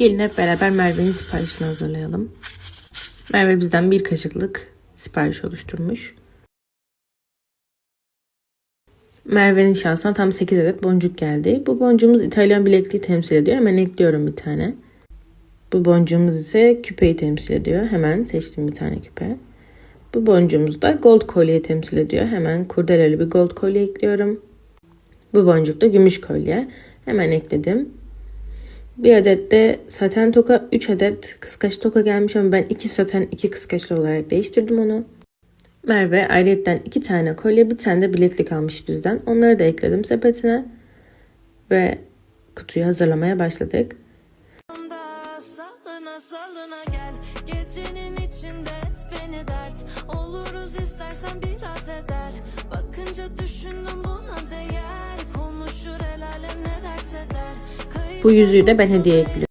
Gelin hep beraber Merve'nin siparişini hazırlayalım. Merve bizden bir kaşıklık sipariş oluşturmuş. Merve'nin şansına tam 8 adet boncuk geldi. Bu boncuğumuz İtalyan bilekliği temsil ediyor. Hemen ekliyorum bir tane. Bu boncuğumuz ise küpeyi temsil ediyor. Hemen seçtim bir tane küpe. Bu boncuğumuz da gold kolye temsil ediyor. Hemen kurdeleli bir gold kolye ekliyorum. Bu boncuk da gümüş kolye. Hemen ekledim. Bir adet de saten toka, 3 adet kıskaç toka gelmiş ama ben 2 saten 2 kıskaçlı olarak değiştirdim onu. Merve ayrıyetten 2 tane kolye bir tane de bileklik almış bizden. Onları da ekledim sepetine. Ve kutuyu hazırlamaya başladık. Da salına salına Bu yüzüğü de ben hediye ekliyorum.